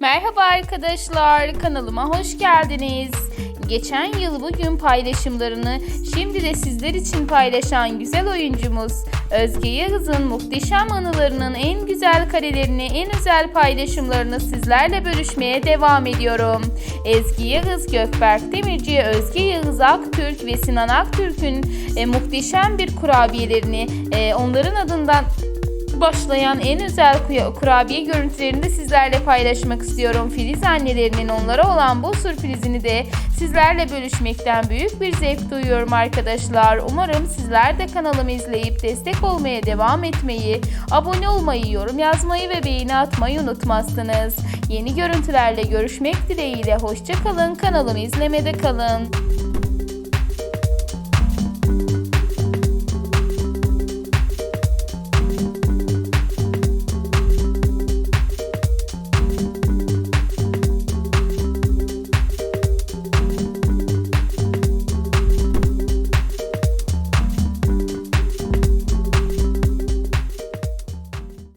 Merhaba arkadaşlar, kanalıma hoş geldiniz. Geçen yıl bugün paylaşımlarını şimdi de sizler için paylaşan güzel oyuncumuz Özge Yağız'ın muhteşem anılarının en güzel karelerini, en özel paylaşımlarını sizlerle bölüşmeye devam ediyorum. Ezgi Yağız, Gökberk Demirci, Özge Yağız Aktürk ve Sinan Aktürk'ün e, muhteşem bir kurabiyelerini e, onların adından başlayan en özel kurabiye görüntülerini de sizlerle paylaşmak istiyorum. Filiz annelerinin onlara olan bu sürprizini de sizlerle bölüşmekten büyük bir zevk duyuyorum arkadaşlar. Umarım sizler de kanalımı izleyip destek olmaya devam etmeyi, abone olmayı, yorum yazmayı ve beğeni atmayı unutmazsınız. Yeni görüntülerle görüşmek dileğiyle hoşçakalın. Kanalımı izlemede kalın.